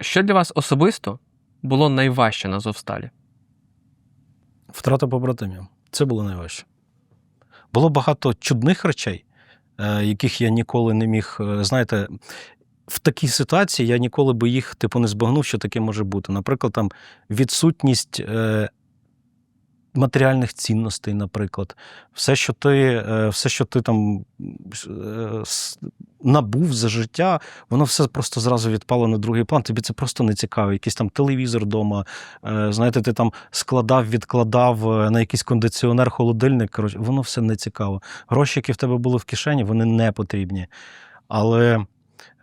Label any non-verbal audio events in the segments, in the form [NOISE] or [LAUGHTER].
Що для вас особисто було найважче на Зовсталі? Втрата побратимів. Це було найважче. Було багато чудних речей, е, яких я ніколи не міг. е, Знаєте, в такій ситуації я ніколи би їх типу не збагнув, що таке може бути. Наприклад, там відсутність е, матеріальних цінностей, наприклад, все, що ти, все, що ти там набув за життя, воно все просто зразу відпало на другий план. Тобі це просто не цікаво. Якийсь там телевізор вдома, Е, Знаєте, ти там складав, відкладав е, на якийсь кондиціонер, холодильник. Коротше, воно все не цікаво. Гроші, які в тебе були в кишені, вони не потрібні. Але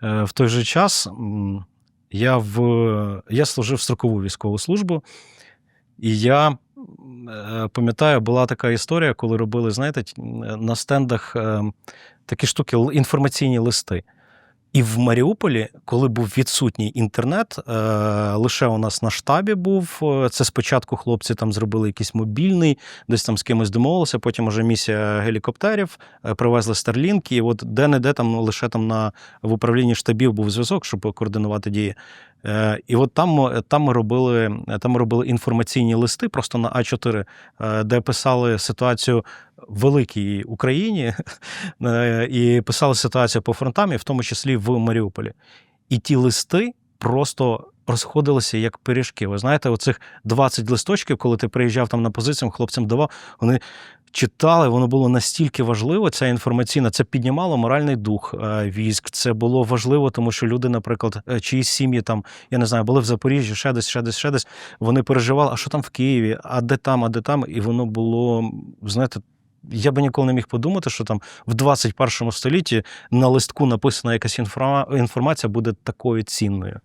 е, в той же час я, в, я служив в строкову військову службу, і я пам'ятаю, була така історія, коли робили, знаєте, на стендах е, такі штуки, інформаційні листи. І в Маріуполі, коли був відсутній інтернет, е, лише у нас на штабі був. е, Це спочатку хлопці там зробили якийсь мобільний, десь там з кимось домовилися. Потім уже місія гелікоптерів е, привезли Старлінки. І от де-не-де там ну, лише там на в управлінні штабів був зв'язок, щоб координувати дії. Е, І от там, ми- там ми робили там ми робили інформаційні листи просто на А4, е, де писали ситуацію в великій Україні [LAUGHS] е, і писали ситуацію по фронтам, і в тому числі в Маріуполі. І ті листи просто розходилися як пиріжки. Ви знаєте, оцих 20 листочків, коли ти приїжджав там на позицію, хлопцям давав, вони читали, воно було настільки важливо, ця інформаційна, це піднімало моральний дух е, військ. Це було важливо, тому що люди, наприклад, е, чиїсь сім'ї там, я не знаю, були в Запоріжжі, ще десь, ще десь, ще десь. Вони переживали, а що там в Києві, а де там, а де там. І воно було, знаєте, я би ніколи не міг подумати, що там в 21 столітті на листку написана якась інформа- інформація буде такою цінною.